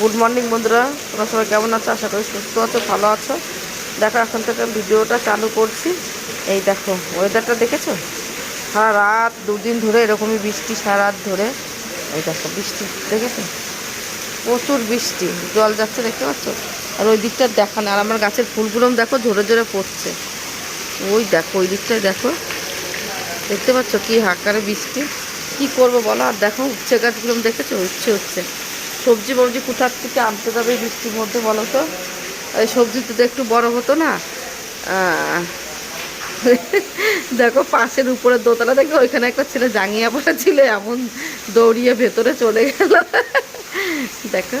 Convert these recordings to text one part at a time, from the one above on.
Good morning বন্ধুরা। তোমরা সবাই কেমন আছো? আশা করি সুস্থ আছো, ভালো আছো। দেখো, এখন থেকে ভিডিওটা চালু করছি। এই দেখো ওয়েদারটা দেখেছ? সারা রাত, দুদিন ধরে এরকমই বৃষ্টি, সারা রাত ধরে। এই দেখো, বৃষ্টি, দেখেছ? প্রচুর বৃষ্টি, জল যাচ্ছে, দেখতে পাচ্ছ? আর ওই দিকটা দেখা না, আর আমার গাছের ফুলগুলো দেখো, ঝরে ঝরে পড়ছে। ওই দেখো, ওই দিকটায় দেখো। দেখতে পাচ্ছ কি হাকারে বৃষ্টি? কি করব বলো? আর দেখো, উচ্ছে গাছগুলো দেখেছ? উচ্ছে হচ্ছে সবজি ববজি কোথার থেকে আনতে যাবে বৃষ্টির মধ্যে বলো তো? এই সবজি তো একটু বড় হতো না। দেখো পাশের উপরে দোতলা, দেখো ওইখানে একটা ছেলে জাঙিয়া পড়া ছিল এমন দৌড়িয়ে ভেতরে চলে গেল। দেখো।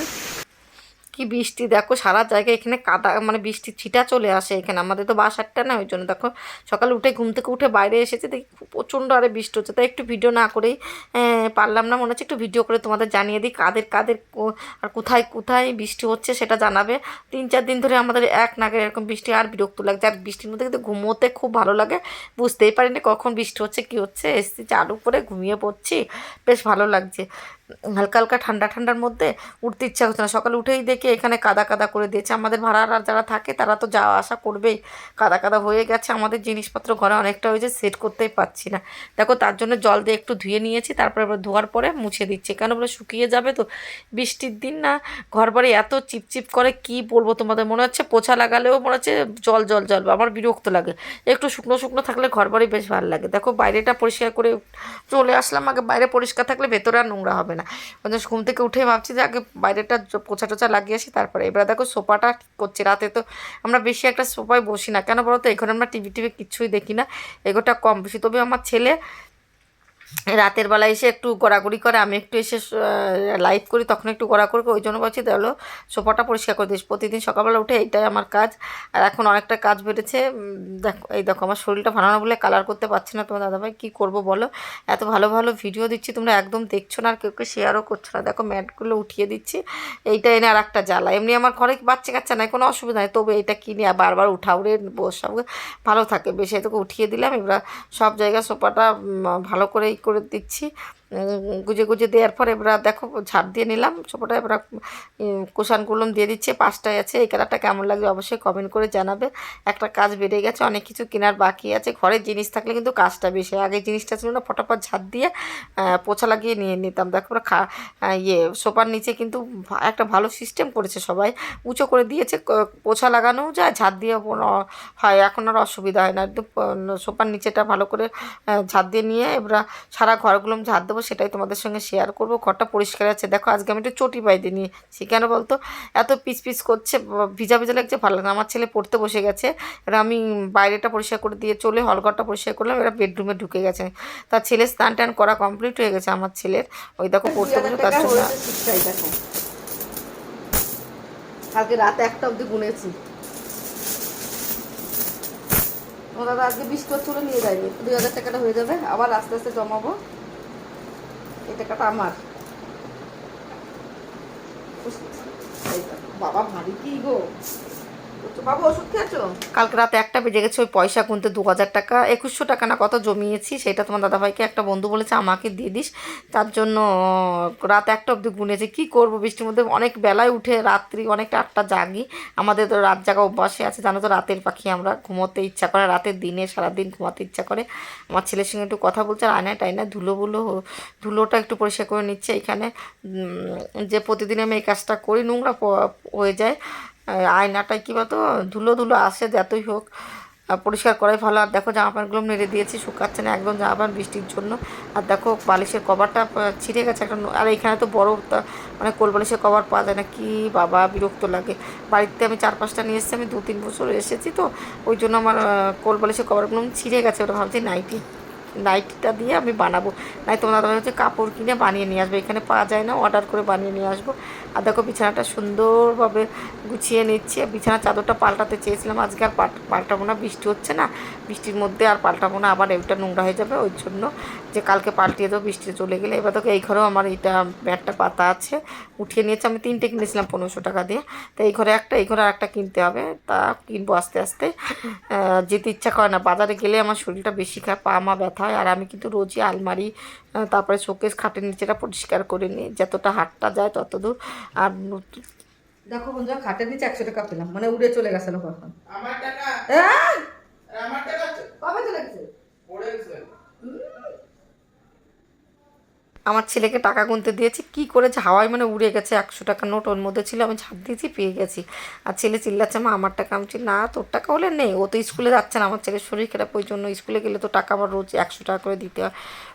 কি বৃষ্টি? দেখো সারা জায়গায় এখানে কাদা মানে বৃষ্টি ছিটা চলে আসে এখানে। আমাদের তো বাসারটা না, ওই জন্য দেখো সকালে উঠে ঘুম থেকে উঠে বাইরে এসেছে, দেখি প্রচণ্ড আরে বৃষ্টি হচ্ছে। তাই একটু ভিডিও না করেই পারলাম না। মনে হচ্ছে একটু ভিডিও করে তোমাদের জানিয়ে দিই কাদের কাদের আর কোথায় কোথায় বৃষ্টি হচ্ছে সেটা জানাবে। তিন, চার দিন ধরে আমাদের এক নাগে এরকম বৃষ্টি আর বিরক্ত লাগছে। আর বৃষ্টির মধ্যে কিন্তু ঘুমোতে খুব ভালো লাগে। বুঝতেই পারিনি কখন বৃষ্টি হচ্ছে, কি হচ্ছে। এসছি চালু করে ঘুমিয়ে পড়ছি। বেশ ভালো লাগছে। হালকা হালকা ঠান্ডা ঠান্ডার মধ্যে উঠতে ইচ্ছা হচ্ছে না। সকালে উঠেই দেখে এখানে কাদা কাদা করে দিয়েছে। আমাদের ভাড়ারা যারা থাকে তারা তো যাওয়া আসা করবেই। কাদা কাদা হয়ে গেছে। আমাদের জিনিসপত্র ঘরে অনেকটা হয়েছে সেট করতেই পারছি না। দেখো, তার জন্য জল দিয়ে একটু ধুয়ে নিয়েছি, তারপরে আবার ধোয়ার পরে মুছে দিচ্ছি। কেন বলে শুকিয়ে যাবে তো? বৃষ্টির দিন না ঘর বাড়ি এত চিপচিপ করে কি বলব তোমাদের? মনে হচ্ছে পোছা লাগালেও মনে হচ্ছে জল জল জল। আমার বিরক্ত লাগে। একটু শুকনো শুকনো থাকলে ঘর বাড়ি বেশ ভালো লাগে। দেখো, বাইরেটা পরিষ্কার করে চলে আসলাম। আগে বাইরে পরিষ্কার থাকলে ভেতরে আর নোংরা হবে না। ওই জন্য ঘুম থেকে উঠে ভাবছি যে আগে বাইরেটা পোছা টোছা লাগিয়ে আসি, তারপরে এবার দেখো সোফাটা করছি। রাতে তো আমরা বেশি একটা সোফায় বসি না। কেন বলো তো, এখানে আমরা টিভি টিভি কিছুই দেখি না। এগোটা কম বেশি। তবে আমার ছেলে রাতের বেলা এসে একটু গড়াগড়ি করে, আমি একটু এসে লাইভ করি, তখন একটু গড়াগড়ি করি, ওই জন্য বলছি তাহলে সোফাটা পরিষ্কার করে দিস, প্রতিদিন সকালবেলা উঠে এইটাই আমার কাজ। আর এখন অনেকটা কাজ বেড়েছে দেখো, এই দেখো, আমার শরীরটা ভালো না বলে কালার করতে পারছি না, তোমার দাদাভাই কী করব বলো? এত ভালো ভালো ভিডিও দিচ্ছি, তোমরা একদম দেখছ না, আর কেউ কেউ শেয়ারও করছ না। দেখো, ম্যাটগুলো উঠিয়ে দিচ্ছি, এইটা এনে আর একটা জ্বালা। এমনি আমার ঘরে বাচ্চা কাচ্চা নাই, কোনো অসুবিধা নেই, তবে এটা কিনে বারবার উঠাউরে বসে ভালো থাকে। বেশি এতকে উঠিয়ে দিলাম, এবার সব জায়গায় সোফাটা ভালো করে ই করে দিচ্ছি উম, গুজে গুজে দেওয়ার পর এবার দেখো ঝাড় দিয়ে নিলাম সোফাটা এবার কোষান কলম দিয়ে দিচ্ছে, পাঁচটায় আছে, এই কালারটা কেমন লাগবে অবশ্যই কমেন্ট করে জানাবে। একটা কাজ বেড়ে গেছে, অনেক কিছু কেনার বাকি আছে ঘরের জিনিস থাকলে কিন্তু কাজটা বেশি, আগে জিনিসটা ছিল না, ফটাফট ঝাড় দিয়ে পোছা লাগিয়ে নিয়ে নিতাম। দেখো খা ইয়ে সোফার নিচে কিন্তু একটা ভালো সিস্টেম করেছে সবাই, উঁচু করে দিয়েছে পোছা লাগানোও যায় ঝাড় দিয়ে হয়, এখন আর অসুবিধা হয় না প- সোফার নিচেটা ভালো করে ঝাড় দিয়ে নিয়ে এবার সারা ঘরগুলো ঝাড় দেবো সেটাই তোমাদের সঙ্গে শেয়ার করব। ঘরটা পরিষ্কার আছে। দেখো আজকে আমি একটু চটি পাই বাইরে নিয়েছি কেন বলতো? এত পিস পিস করছে ভিজা ভিজা লাগছে ভালো লাগে আমার ছেলে পড়তে বসে গেছে। এবার আমি বাইরেটা পরিষ্কার করে দিয়ে চলে হলঘরটা পরিষ্কার করলাম। এরা বেডরুমে ঢুকে গেছে। তার ছেলে স্নান টান করা কমপ্লিট হয়ে গেছে আমার ছেলের। ওই দেখো পড়তে বসে তার জন্য দেখো কালকে রাত একটা অবধি গুনেছি ও দাদা আজকে বিশ করে তুলে নিয়ে যায়নি। দুই হাজার টাকাটা হয়ে যাবে। আবার আস্তে আস্তে জমাবো। টাকাটা আমার। বাবা ভারী কি গো? বাবা কালকে রাতে একটা বেজে গেছে, ওই পয়সা গুনতে দু হাজার টাকা, একুশশো টাকা না কত জমিয়েছি, সেটা তোমার দাদাভাইকে একটা বন্ধু বলেছে, আমাকে দিয়ে দিস। তার জন্য রাত একটা অবধি গুনেছে, কি করব বৃষ্টির মধ্যে? অনেক বেলায় উঠে রাত্রি অনেকটা আটটা জাগি। আমাদের তো রাত জাগা অভ্যাসে আছে, জানো তো, রাতের পাখি আমরা ঘুমোতে ইচ্ছা করে, রাতের দিনে, সারাদিন ঘুমাতে ইচ্ছা করে। আমার ছেলের সঙ্গে একটু কথা বলছে, আর আয়নায় টায়নায় ধুলো বুলো ধুলোটা একটু পরিষ্কার করে নিচ্ছে, এখানে যে প্রতিদিন আমি এই কাজটা করি, নোংরা হয়ে যায়। আয়নাটায় কী বলতো, ধুলো ধুলো আসে যতই হোক। পরিষ্কার করাই ভালো। আর দেখো জামা প্যান্টগুলো নেড়ে দিয়েছি, শুকাচ্ছে না একদম জামা প্যান্ট বৃষ্টির জন্য। আর দেখো বালিশের কভারটা ছিঁড়ে গেছে একটা আর এখানে তো বড় মানে কোল বালিশের কভার পাওয়া যায় না। কি বাবা, বিরক্ত লাগে। বাড়িতে আমি চার পাঁচটা নিয়ে এসেছি, আমি দু তিন বছর এসেছি তো, ওই জন্য আমার কোল বালিশের কভারগুলো ছিঁড়ে গেছে, ওটা ভাবছি নাইটি। নাইটিটা দিয়ে আমি বানাবো। নাই তোমার দাদা হচ্ছে কাপড় কিনে বানিয়ে নিয়ে আসব। এখানে পাওয়া যায় না অর্ডার করে বানিয়ে নিয়ে আসব। আর দেখো, বিছানাটা সুন্দরভাবে গুছিয়ে নিচ্ছে। বিছানার চাদরটা পাল্টাতে চেয়েছিলাম। আজকে আর পাল্ট- পাল্টাবো না, বৃষ্টি হচ্ছে না। বৃষ্টির মধ্যে আর পাল্টাবো না, আবার এটা নোংরা হয়ে যাবে। ওই জন্য যে কালকে পাল্টিয়ে দেবো, বৃষ্টি চলে গেলে। এবার দেখো, এই ঘরেও আমার এইটা ব্যাটটা পাতা আছে। উঠিয়ে নিয়েছে। আমি তিনটে কিনেছিলাম পনেরোশো টাকা দিয়ে। তো এই ঘরে একটা, এই ঘরে আর একটা কিনতে হবে। তা কিনবো আস্তে আস্তে। যেতে ইচ্ছা করে না। বাজারে গেলে আমার শরীরটা বেশি খারাপ, পা, মা ব্যথা হয় আর আমি কিন্তু রোজই আলমারি তারপরে শোকেস খাটের নিচেটা পরিষ্কার করে নিই। যতটা হাটটা যায় তত দূর আর নতুন- দেখো বন্ধুরা খাটের নিচে একশো টাকা পেলাম। মানে উড়ে চলে গেছে কখন আমার টাকা এই! আমার টাকা আছে। কবে চলে গেছে পড়ে গেছে আমার ছেলেকে টাকা গুনতে দিয়েছি, কি করেছে? হাওয়ায় মানে উড়ে গেছে, একশো টাকা নোট ওর মধ্যে ছিল, আমি ঝাঁপ দিয়েছি, পেয়ে গেছি। আর ছেলে চিল্লাচ্ছে, মা, আমার টাকা আমি না, তোর টাকা হলে নেই ও তো স্কুলে যাচ্ছে না, আমার ছেলের শরীর খারাপ, ওই জন্য স্কুলে গেলে তো টাকা আমার রোজ একশো টাকা করে দিতে হয়।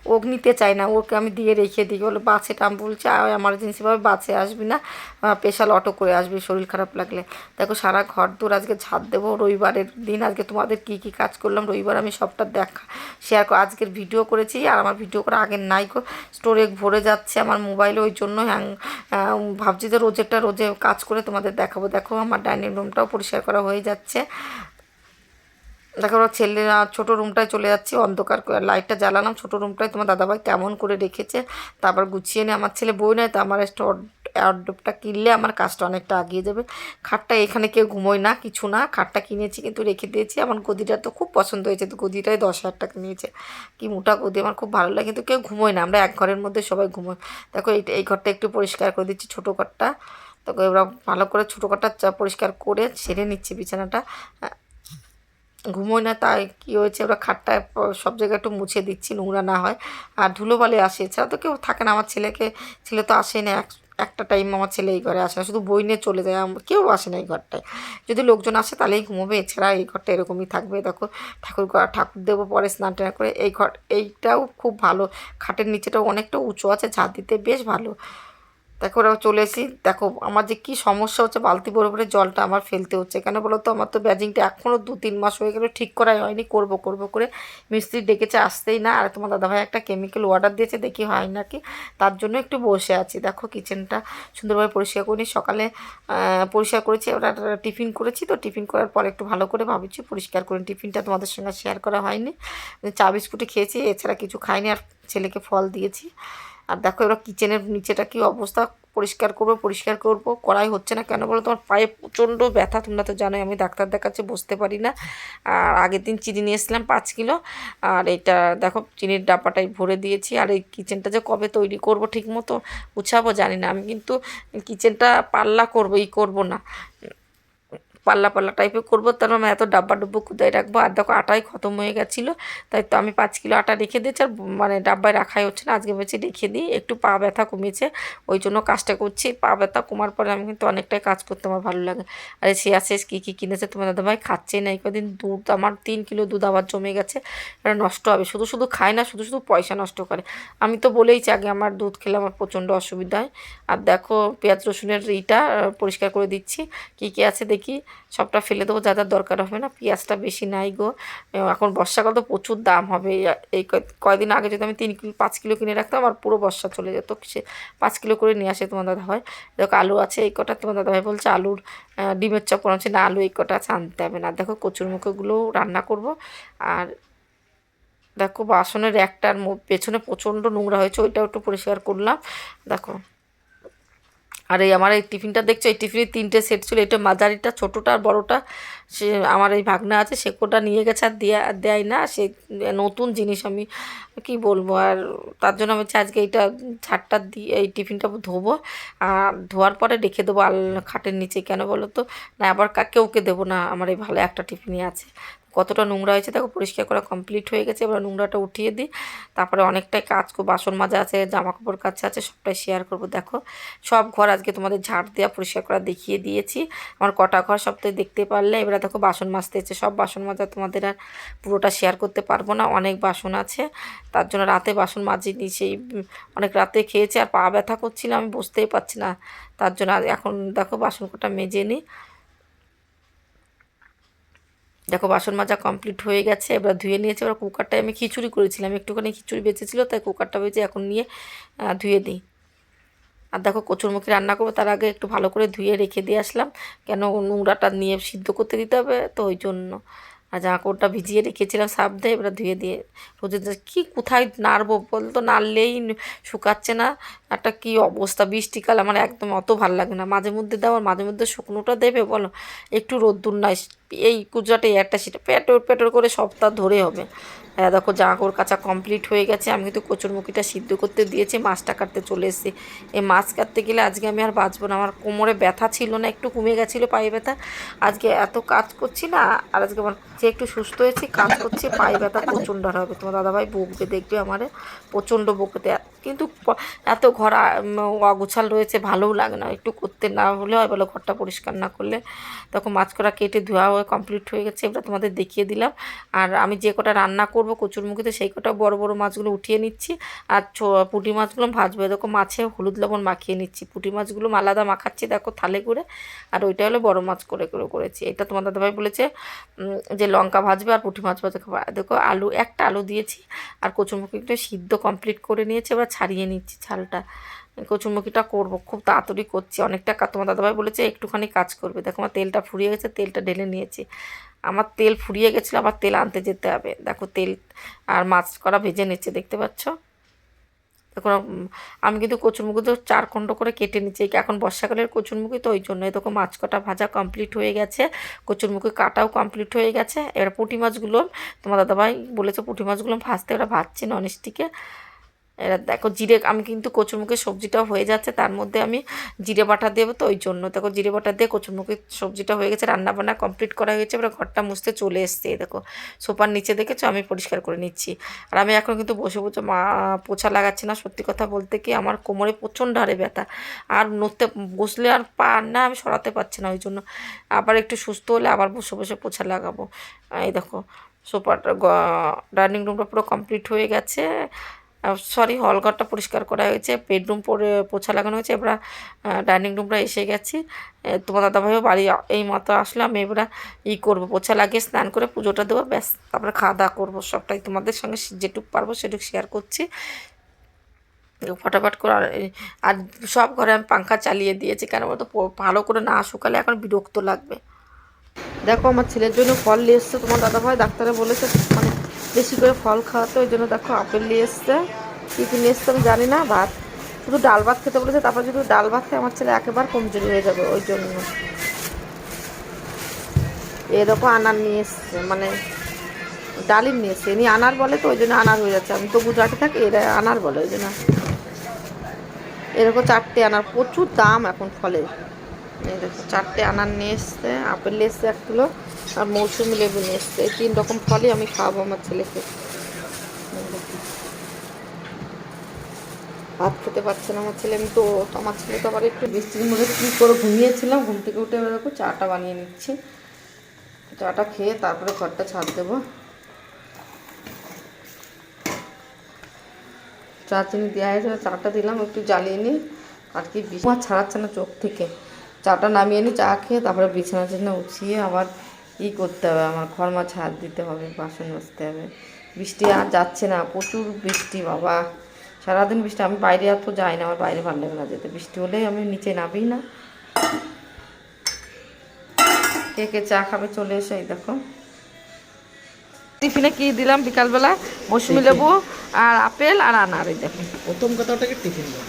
ও নিতে চায় না, ওকে আমি দিয়ে রেখে দিই। বলে বাসেটা আমি বলছি এমার্জেন্সিভাবে বাসে আসবি না স্পেশাল অটো করে আসবি, শরীর খারাপ লাগলে। দেখো, সারা ঘর দূর আজকে ঝাঁট দেবো, রবিবারের দিন আজকে তোমাদের কী কী কাজ করলাম, রবিবার আমি সবটা দেখা শেয়ার করে আজকের ভিডিও করেছি, আর আমার ভিডিও করা আগের নাই স্টোরে ভরে যাচ্ছে আমার মোবাইলে, ওই জন্য হ্যাং ভাবছি যে রোজেরটা রোজে কাজ করে তোমাদের দেখাবো। দেখো আমার ডাইনিং রুমটাও পরিষ্কার করা হয়ে যাচ্ছে। দেখো ছেলেরা ছোটো রুমটায় চলে যাচ্ছি, অন্ধকার লাইটটা জ্বালালাম। ছোটো রুমটায় তোমার দাদাভাই কেমন করে রেখেছে, তারপর গুছিয়ে নিয়ে, আমার ছেলে বই নেয়, তো আমার একটা অর্ডপটা কিনলে আমার কাজটা অনেকটা আগিয়ে যাবে। খাটটা এখানে কেউ ঘুমোয় না, কিছু না। খাটটা কিনেছি কিন্তু রেখে দিয়েছি। আমার গদিটা তো খুব পছন্দ হয়েছে, তো গদিটাই দশ হাজার টাকা নিয়েছে। কি মোটা গদি, আমার খুব ভালো লাগে। কিন্তু কেউ ঘুমোয় না, আমরা এক ঘরের মধ্যে সবাই ঘুমোই। দেখো, এই ঘরটা একটু পরিষ্কার করে দিচ্ছি, ছোটো ঘরটা। তো এবার ভালো করে ছোটো ঘরটা পরিষ্কার করে ছেড়ে নিচ্ছি বিছানাটা। ঘুমোয় না, তাই কী হয়েছে ওরা খাটটা সব জায়গায় একটু মুছে দিচ্ছি, নোংরা না হয়। আর ধুলোবালি আসে, এছাড়া তো কেউ থাকে না। আমার ছেলেকে, ছেলে তো আসে না, এক একটা টাইম আমার ছেলে এই ঘরে আসে না, শুধু বই নিয়ে চলে যায় কেউ আসে না এই ঘরটায়। যদি লোকজন আসে তাহলেই ঘুমোবে, এছাড়া এই ঘরটা এরকমই থাকবে, দেখো, ঠাকুর ঘর ঠাকুর দেবো পরে স্নান টান করে এই ঘর এইটাও খুব ভালো। খাটের নিচেটাও অনেকটা উঁচু আছে, ঝাঁট দিতে বেশ ভালো। দেখো ওরা চলে এসেছি। দেখো আমার যে কী সমস্যা হচ্ছে, বালতি ভরে জলটা আমার ফেলতে হচ্ছে। কেন বলো তো? আমার তো ব্যাজিংটা এখনও দু তিন মাস হয়ে গেল, ঠিক করাই হয়নি, করব করব করে। মিস্ত্রি ডেকেছে, আসতেই না। আর তোমার দাদাভাই একটা কেমিক্যাল অর্ডার দিয়েছে, দেখি হয় নাকি। তার জন্য একটু বসে আছি। দেখো কিচেনটা সুন্দরভাবে পরিষ্কার করিনি সকালে পরিষ্কার করেছি। ওরা টিফিন করেছি তো টিফিন করার পর একটু ভালো করে ভাবছি, পরিষ্কার করি টিফিনটা তোমাদের সঙ্গে শেয়ার করা হয়নি। চা বিস্কুটে খেয়েছি, এছাড়া কিছু খাইনি। আর ছেলেকে ফল দিয়েছি। আর দেখো এবার কিচেনের নিচেটা কি অবস্থা? পরিষ্কার করব পরিষ্কার করব? করাই হচ্ছে না কেন বলো? তোমার পায়ে প্রচণ্ড ব্যথা, তোমরা তো জানোই, আমি ডাক্তার দেখাচ্ছি, বসতে পারি না। আর আগের দিন চিনি নিয়ে এসেছিলাম পাঁচ কিলো। আর এটা দেখো, চিনির ডাব্বাটাই ভরে দিয়েছি। আর এই কিচেনটা যে কবে তৈরি করব ঠিক মতো গুছাবো জানি না। আমি কিন্তু কিচেনটা পাল্লা করব, ই করব না। পাল্লা পাল্লা টাইপের করব, তার আমি এত ডাব্বা ডুব্বো কোথায় রাখব? আর দেখো, আটাই খতম হয়ে গেছিল, তাই তো আমি পাঁচ কিলো আটা রেখে দিয়েছি, আর মানে ডাব্বায় রাখাই হচ্ছে না, আজকে ভেবেছি রেখে দিই, একটু পা ব্যথা কমেছে, ওই জন্য কাজটা করছি, পা ব্যথা কমার পরে আমি কিন্তু অনেকটাই কাজ করতে আমার ভালো লাগে। আর শেয়া শেষ কী কী কিনেছে তোমার দাদা ভাই খাচ্ছেই না, এই কদিন দুধ, আমার তিন কিলো দুধ আবার জমে গেছে, এটা নষ্ট হবে, শুধু শুধু খায় না, শুধু শুধু পয়সা নষ্ট করে। আমি তো বলেইছি আগে আমার দুধ খেলে আমার প্রচণ্ড অসুবিধা হয়, আর দেখো, পেঁয়াজ রসুনের ইটা পরিষ্কার করে দিচ্ছি, কী কী আছে দেখি সবটা ফেলে দেবো, যা যা দরকার হবে না। পেঁয়াজটা বেশি নাই গো। এখন বর্ষাকাল তো প্রচুর দাম হবে। এই- কয়দিন আগে যদি আমি তিন কিলো, পাঁচ কিলো কিনে রাখতাম আমার পুরো বর্ষা চলে যেত। সে পাঁচ কিলো করে নিয়ে আসে তোমার দাদা ভাই। দেখো, আলু আছে এই কটা, তোমার দাদা ভাই বলছে আলুর ডিমের চপ বানাচ্ছে না, আলু এই কটা আছে, আনতে হবে না। দেখো, কচুর মুখোগুলো রান্না করব। আর দেখো, বাসনের একটার পেছনে প্রচণ্ড নোংরা হয়েছে, ওইটাও একটু পরিষ্কার করলাম। দেখো আর এই আমার এই টিফিনটা দেখছ? এই টিফিনের তিনটে সেট ছিল। এটা মাঝারিটা, ছোটোটা আর বড়োটা। সে আমার এই ভাগনা আছে, সে কোটা নিয়ে গেছে আর দেয়া, দেয় না। সে নতুন জিনিস আমি, কি বলব? আর তার জন্য আমি আজকে এইটা ঝাড়টা দিয়ে, এই টিফিনটা ধোবো। আর ধোয়ার পরে রেখে দেবো আল খাটের নিচে। কেন বলো তো? না, আবার কাকে ওকে দেবো না। আমার এই ভালো একটা টিফিনই আছে। কতটা নোংরা হয়েছে দেখো, পরিষ্কার করা কমপ্লিট হয়ে গেছে। এবার নোংরাটা উঠিয়ে দিই। তারপরে অনেকটাই কাজ বাসন মাজা আছে জামা কাপড় কাছে আছে, সবটাই শেয়ার করব। দেখো, সব ঘর আজকে তোমাদের ঝাড় দেওয়া পরিষ্কার করা দেখিয়ে দিয়েছি। আমার কটা ঘর সবটাই দেখতে পারলে, এবার দেখো বাসন মাজতে হচ্ছে। সব বাসন মাজা তোমাদের আর পুরোটা শেয়ার করতে পারব না। অনেক বাসন আছে। তার জন্য রাতে বাসন মাজিনি, সেই অনেক রাতে খেয়েছি আর পা ব্যথা করছিল, আমি বুঝতেই পারছি না। তার জন্য এখন দেখো বাসন কটা মেজে নিই। দেখো, বাসন মাজা কমপ্লিট হয়ে গেছে, এবার ধুয়ে নিয়েছে। এবার কুকারটায় আমি খিচুড়ি করেছিলাম। একটুখানি খিচুড়ি বেঁচেছিল, তাই কুকারটা বেঁচে এখন নিয়ে ধুয়ে দিই। আর দেখো, কচুরমুখী রান্না করব, তার আগে একটু ভালো করে ধুয়ে রেখে দিয়ে আসলাম। কেন নোংরাটা নিয়ে সিদ্ধ করতে দিতে হবে, তো ওই জন্য। আর জামা কাপড়টা ভিজিয়ে রেখেছিলাম দিয়ে এবার ধুয়ে দিয়ে রোদে কি কোথায় নাড়বো? বলতো, নাড়লেই শুকাচ্ছে না। একটা কি অবস্থা, বৃষ্টিকাল, আমার একদম অত ভালো লাগে না। মাঝে মধ্যে দাও, আর মাঝে মধ্যে শুকনোটা দেবে, বলো। একটু রোদ্দুর নাই এই গুজরাটে একটা সেটা প্যাটর পেটর করে সপ্তাহ ধরে হবে। দেখো জামা কাপড় কাচা কমপ্লিট হয়ে গেছে। আমি কিন্তু কচুরমুখিটা সিদ্ধ করতে দিয়েছি, মাছটা কাটতে চলে এসেছি। এই মাছ কাটতে গেলে আজকে আমি আর বাঁচবো না। আমার কোমরে ব্যথা ছিল না, একটু কমে গেছিল পায়ে ব্যথা। আজকে এত কাজ করছি না, আর আজকে আমার যে একটু সুস্থ হয়েছি, কাজ করছি, পায়ে ব্যথা প্রচণ্ড আর হবে। তোমার দাদাভাই বকবে, দেখবে আমারে প্রচণ্ড বকতে। কিন্তু এত ঘর অগোছাল রয়েছে, ভালোও লাগে না। একটু করতে না হলে হয়, বলো ঘরটা পরিষ্কার না করলে। তখন মাছ করা কেটে ধোয়া হয়ে কমপ্লিট হয়ে গেছে। এবার তোমাদের দেখিয়ে দিলাম। আর আমি যে কটা রান্না করব কচুরমুখিতে সেই কটা বড় বড় মাছগুলো উঠিয়ে নিচ্ছি। আর পুঁটি মাছগুলো ভাজবো দেখো মাছে হলুদ লবণ মাখিয়ে নিচ্ছি। পুঁটি মাছগুলো আলাদা মাখাচ্ছি, দেখো থালে করে। আর ওইটা হলো বড় মাছ করে করে, করেছি। এটা তোমার দাদাভাই বলেছে যে লঙ্কা ভাজবে আর পুঁটি মাছ ভাজবে। দেখো আলু, একটা আলু দিয়েছি, আর কচুরমুখিটা সিদ্ধ কমপ্লিট করে নিয়েছি, এবার ছাড়িয়ে নিচ্ছি ছালটা। কচুরমুখিটা করব, খুব তাড়াতাড়ি করছি। অনেকটা তোমার দাদাভাই বলেছে, একটুখানি কাজ করবে। দেখো আমার তেলটা ফুরিয়ে গেছে, তেলটা ঢেলে নিয়েছি। আমার তেল ফুরিয়ে গেছিল, আবার তেল আনতে যেতে হবে। দেখো তেল আর মাছ করা ভেজে নিচ্ছে, দেখতে পাচ্ছ? দেখো আমি কিন্তু কচুরমুখি তো চার খণ্ড করে কেটে নিচ্ছি। এখন বর্ষাকালের কচুরমুখি তো ওই জন্যই দেখো মাছ কটা ভাজা কমপ্লিট হয়ে গেছে। কচুরমুখি কাটাও কমপ্লিট হয়ে গেছে। এবার পুঁটি মাছগুলো তোমার দাদাভাই বলেছে পুঁটি মাছগুলো ভাজতে, ওরা ভাজছি ননস্টিকে এরা দেখো জিরে, আমি কিন্তু কচুরমুখী সবজিটাও হয়ে যাচ্ছে, তার মধ্যে আমি জিরে বাটা দেবো, তো ওই জন্য দেখো জিরে বাটা দিয়ে কচুরমুখী সবজিটা হয়ে গেছে রান্না বান্না কমপ্লিট করা হয়েছে এবার ঘরটা মুছতে চলে এসছে দেখো, সোফার নিচে দেখেছ, আমি পরিষ্কার করে নিচ্ছি। আর আমি এখন কিন্তু বসে বসে, মা, পোছা লাগাচ্ছি না, সত্যি কথা বলতে কি আমার কোমরে প্রচণ্ড হারে ব্যথা, আর নড়তে, বসলে আর পা না, আমি সরাতে পারছি না, ওই জন্য আবার একটু সুস্থ হলে আবার বসে বসে পোছা লাগাবো। এই দেখো, সোফাটা ডাইনিং রুমটা পুরো কমপ্লিট হয়ে গেছে সরি হলঘরটা পরিষ্কার করা হয়েছে বেডরুম পরে পোছা লাগানো হয়েছে, এবার ডাইনিং রুমটা এসে গেছি। তোমার দাদাভাইও বাড়ি এই মতো আসলাম, এবার ই করব, পোছা লাগিয়ে স্নান করে পুজোটা দেবো, ব্যাস, তারপরে খাওয়া দাওয়া করব, সবটাই তোমাদের সঙ্গে যেটুকু পারব সেটুকু শেয়ার করছি। ফটাফট করে আর সব ঘরে আমি পাংখা চালিয়ে দিয়েছি, কেন বলতো ভালো করে না শুকালে এখন বিরক্ত লাগবে। দেখো, আমার ছেলের জন্য ফল নিয়ে এসছে, তোমার দাদাভাই ডাক্তারে বলেছে মানে বেশি করে ফল খাওয়াতে, ওই জন্য দেখো আপেল নিয়ে এসছে। কী কী নিয়ে এসছে আমি জানি না ভাত শুধু ডাল ভাত খেতে বলেছে, তারপর যদি ডাল ভাত খায়, আমার ছেলে একেবারে কমজোরি হয়ে যাবে ওই জন্য। এ দেখো আনার নিয়ে এসছে মানে ডালিম নিয়ে এসছে। এমনি আনার বলে তো, ওই জন্য আনার হয়ে যাচ্ছে। আমি তো গুজরাটে থাকি, এরা আনার বলে, ওই জন্য। এরকম চারটে আনার, প্রচুর দাম এখন ফলের চারটে আনার নিয়ে এসছে, আপেল নিয়ে এসছে এক কিলো, আর মৌসুমি লেবু নিয়ে এসছে। এই তিন রকম ফলই আমি খাওয়াবো আমার ছেলেকে। ভাত খেতে পারছে না আমার ছেলে, আমি তো, আমার ছেলে তো আবার একটু বৃষ্টির মধ্যে কী করে ঘুমিয়েছিলাম, ঘুম থেকে উঠে দেখো চাটা বানিয়ে নিচ্ছি। চাটা খেয়ে তারপরে ঘরটা ছাড় দেবো। চা চিনি দেওয়া হয়েছে, চাটা দিলাম, একটু জ্বালিয়ে নিই, আর কি বিছানা ছাড়াচ্ছে না চোখ থেকে। চাটা নামিয়ে নিই চা খেয়ে তারপরে বিছানা টিছানা উঠিয়ে আবার ই করতে হবে আমার ঘর ছাদ দিতে হবে বাসন মাজতে হবে। বৃষ্টি আর যাচ্ছে না প্রচুর বৃষ্টি বাবা। সারাদিন বৃষ্টি আমি বাইরে আর তো যাই না আমার বাইরে ভালো লাগে না যেতে। বৃষ্টি হলেই আমি নিচে নামি না। কে কে চা খাবে চলে এসে এই দেখো। টিফিনে কি দিলাম বিকালবেলা? মৌসুমি লেবু আর আপেল আর আনার এই দেখো। প্রথম কথাটাকে টিফিন দাও